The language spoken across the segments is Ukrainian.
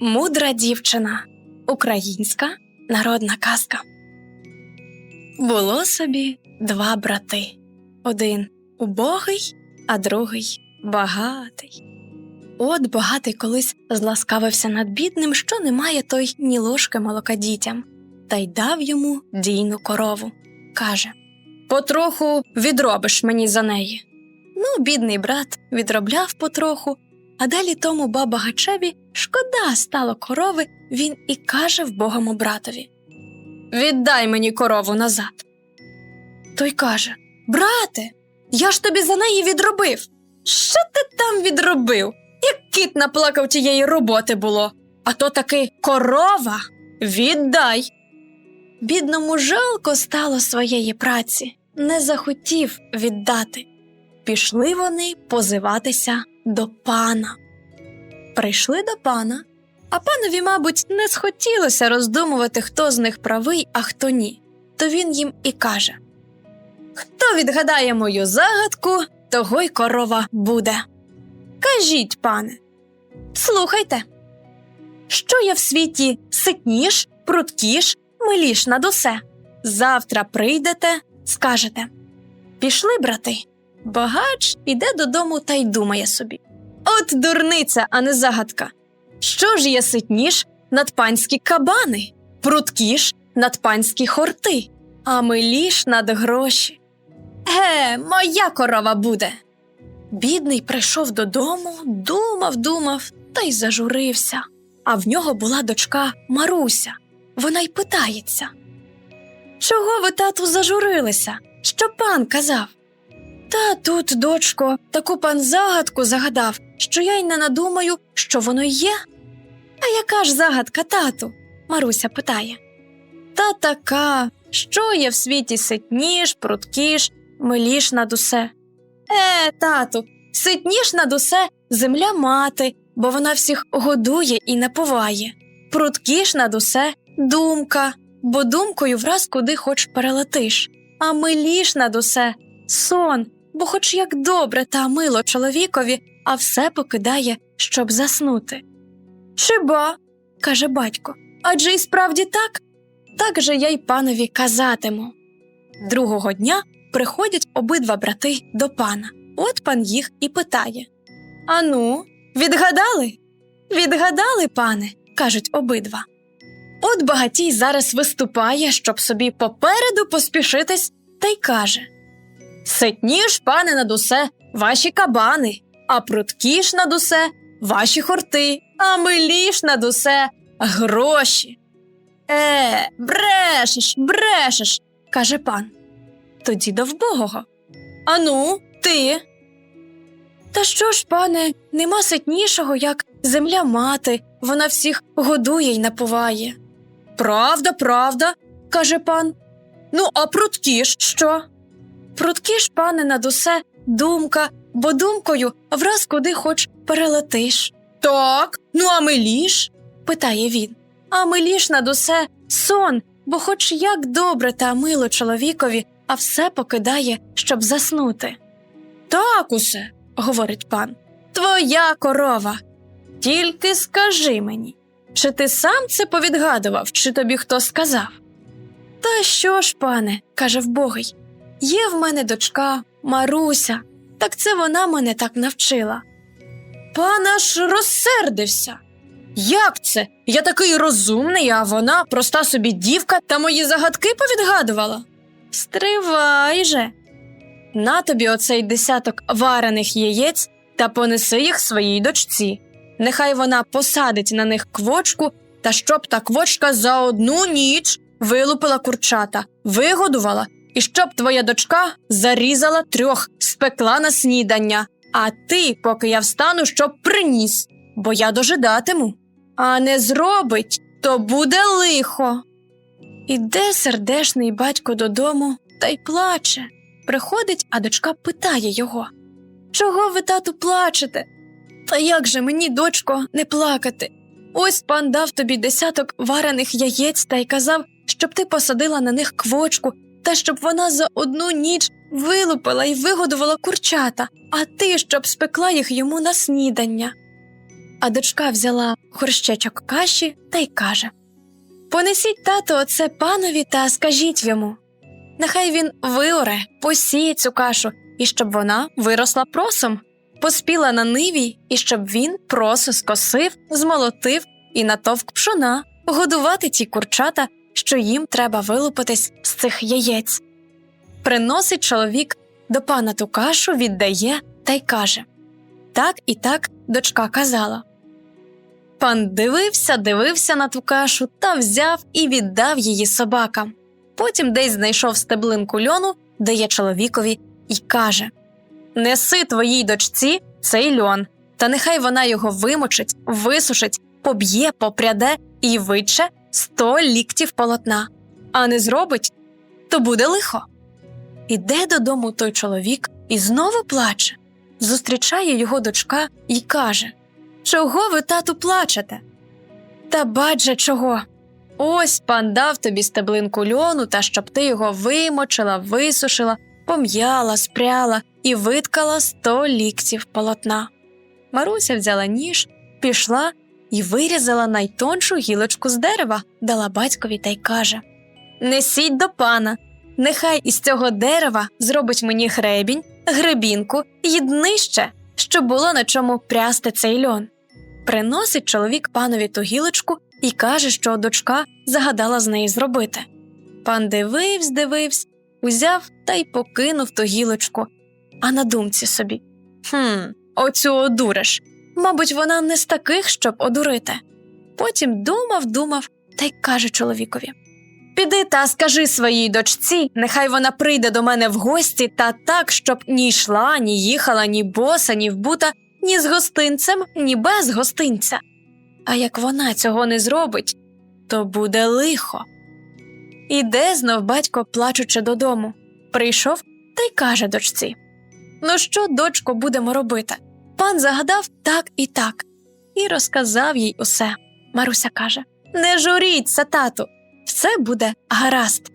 Мудра дівчина. Українська народна казка. Було собі два брати. Один убогий, а другий багатий. От багатий колись зласкавився над бідним, що не має той ні ложки молока дітям, та й дав йому дійну корову. Каже Потроху відробиш мені за неї. Ну, бідний брат відробляв потроху, а далі тому баба Гачеві шкода стало корови, він і каже вбогому братові Віддай мені корову назад. Той каже Брате, я ж тобі за неї відробив. Що ти там відробив? Як кіт наплакав тієї роботи було, а то таки корова віддай. Бідному жалко стало своєї праці, не захотів віддати. Пішли вони позиватися до пана. Прийшли до пана, а панові, мабуть, не схотілося роздумувати, хто з них правий, а хто ні. То він їм і каже: Хто відгадає мою загадку, того й корова буде. Кажіть, пане, слухайте, що є в світі ситніш, пруткіш, миліш над усе. Завтра прийдете, скажете. Пішли, брати. Багач іде додому та й думає собі. От дурниця, а не загадка. Що ж є ситніш над панські кабани, пруткіш над панські хорти, а миліш над гроші. Ге, моя корова буде. Бідний прийшов додому, думав, думав та й зажурився. А в нього була дочка Маруся. Вона й питається. Чого ви, тату, зажурилися? Що пан казав? Та тут, дочко, таку пан загадку загадав, що я й не надумаю, що воно є. А яка ж загадка, тату? Маруся питає. Та така, що є в світі ситніш, пруткіш, миліш над усе. Е, тату, ситніш над усе земля мати, бо вона всіх годує і напуває. Пруткіш над усе думка, бо думкою враз куди хоч перелетиш, а миліш над усе сон, бо хоч як добре та мило чоловікові, а все покидає, щоб заснути. Чи ба, каже батько, адже і справді так, так же я й панові казатиму. Другого дня приходять обидва брати до пана. От пан їх і питає Ану, відгадали? Відгадали, пане, кажуть обидва. От багатій зараз виступає, щоб собі попереду поспішитись, та й каже Ситніш, пане, над усе, ваші кабани, а пруткіш над усе ваші хорти, а миліш над усе гроші. Е, брешеш, брешеш, каже пан. Тоді до вбогого. Ану, ти. Та що ж, пане, нема ситнішого, як земля мати, вона всіх годує й напуває. Правда, правда, каже пан. Ну, а пруткі ж що? Пруткі ж, пане, над усе думка, бо думкою враз куди хоч перелетиш. Так, ну а миліш? питає він. А миліш над усе сон, бо хоч як добре та мило чоловікові, а все покидає, щоб заснути. Так усе, говорить пан, твоя корова. Тільки скажи мені, чи ти сам це повідгадував, чи тобі хто сказав? Та що ж, пане, каже вбогий, є в мене дочка Маруся, так це вона мене так навчила. Пан аж розсердився. Як це? Я такий розумний, а вона проста собі дівка та мої загадки повідгадувала. Стривай же. На тобі оцей десяток варених яєць та понеси їх своїй дочці. Нехай вона посадить на них квочку, та щоб та квочка за одну ніч вилупила курчата, вигодувала, і щоб твоя дочка зарізала трьох, спекла на снідання, а ти, поки я встану, щоб приніс, бо я дожидатиму. А не зробить, то буде лихо. Іде сердешний батько додому та й плаче. Приходить, а дочка питає його Чого ви, тату, плачете? Та як же мені, дочко, не плакати? Ось пан дав тобі десяток варених яєць та й казав, щоб ти посадила на них квочку, та щоб вона за одну ніч вилупила і вигодувала курчата, а ти щоб спекла їх йому на снідання. а дочка взяла горщечок каші та й каже Понесіть тато оце панові та скажіть йому. Нехай він виоре, посіє цю кашу, і щоб вона виросла просом, поспіла на ниві, і щоб він просо скосив, змолотив і натовк пшона, годувати ті курчата, що їм треба вилупитись з цих яєць. Приносить чоловік до пана ту кашу, віддає та й каже Так і так дочка казала. Пан дивився, дивився на ту кашу та взяв і віддав її собакам. Потім десь знайшов стеблинку льону, дає чоловікові і каже Неси твоїй дочці цей льон, та нехай вона його вимочить, висушить, поб'є, попряде і виче сто ліктів полотна, а не зробить, то буде лихо. Іде додому той чоловік і знову плаче. Зустрічає його дочка і каже Чого ви, тату, плачете? Та бадже чого. Ось пан дав тобі стеблинку льону, та щоб ти його вимочила, висушила, пом'яла, спряла і виткала сто ліктів полотна. Маруся взяла ніж, пішла і вирізала найтоншу гілочку з дерева, дала батькові та й каже Несіть до пана, нехай із цього дерева зробить мені гребінь, гребінку й днище, щоб було на чому прясти цей льон. Приносить чоловік панові ту гілочку і каже, що дочка загадала з неї зробити. Пан дивився, дивився, узяв та й покинув ту гілочку, а на думці собі Хм, оцю одуриш. Мабуть, вона не з таких, щоб одурити. Потім думав, думав та й каже чоловікові Піди та скажи своїй дочці, нехай вона прийде до мене в гості та так, щоб ні йшла, ні їхала, ні боса, ні вбута, ні з гостинцем, ні без гостинця. А як вона цього не зробить, то буде лихо. Іде знов батько, плачучи додому. Прийшов та й каже дочці Ну що, дочко, будемо робити? Пан загадав так і так, і розказав їй усе. Маруся каже Не журіться, тату, все буде гаразд.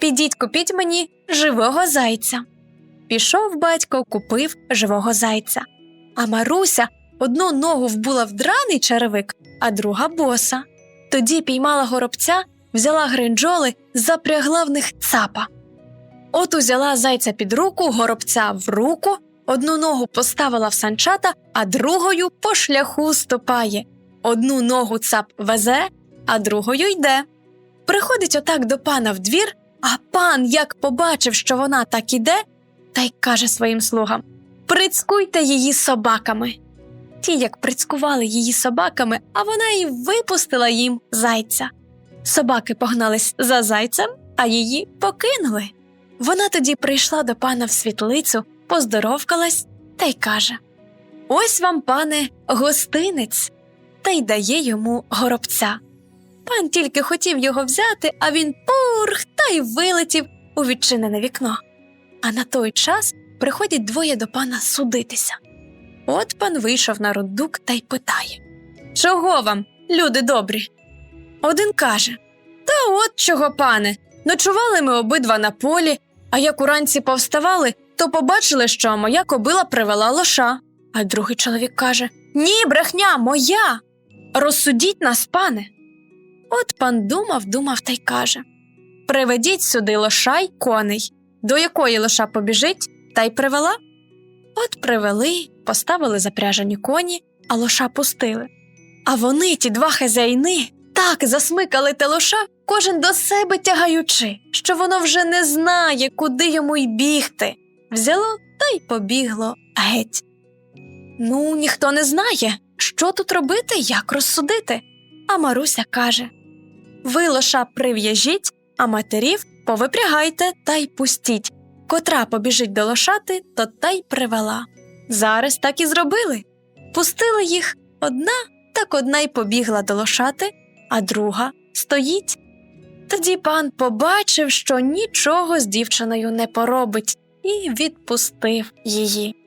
Підіть купіть мені живого зайця. Пішов батько, купив живого зайця. А Маруся одну ногу вбула в драний черевик, а друга боса. Тоді піймала горобця, взяла гринджоли, запрягла в них цапа. От узяла зайця під руку, горобця в руку, одну ногу поставила в санчата, а другою по шляху ступає. Одну ногу цап везе, а другою йде. Приходить отак до пана в двір, а пан, як побачив, що вона так іде, та й каже своїм слугам Прицькуйте її собаками. Ті, як прицькували її собаками, а вона і випустила їм зайця. Собаки погнались за зайцем, а її покинули. Вона тоді прийшла до пана в світлицю, поздоровкалась та й каже Ось вам, пане, гостинець, та й дає йому горобця. Пан тільки хотів його взяти, а він пурх та й вилетів у відчинене вікно. А на той час приходять двоє до пана судитися. От пан вийшов на рундук та й питає Чого вам, люди добрі? Один каже Та от чого, пане. Ночували ми обидва на полі, а як уранці повставали, то побачили, що моя кобила привела лоша. А другий чоловік каже Ні, брехня, моя. Розсудіть нас, пане. От пан думав, думав та й каже Приведіть сюди лоша й коней. До якої лоша побіжить, та й привела. От привели, поставили запряжені коні, а лоша пустили. А вони, ті два хазяїни, так засмикали те лоша, кожен до себе тягаючи, що воно вже не знає, куди йому й бігти. Взяло та й побігло геть. Ну, ніхто не знає, що тут робити, як розсудити. А Маруся каже Ви лоша прив'яжіть, а матерів повипрягайте та й пустіть. Котра побіжить до лошати, то та й привела. Зараз так і зробили. Пустили їх одна, так одна й побігла до лошати, а друга стоїть. Тоді пан побачив, що нічого з дівчиною не поробить, і відпустив її.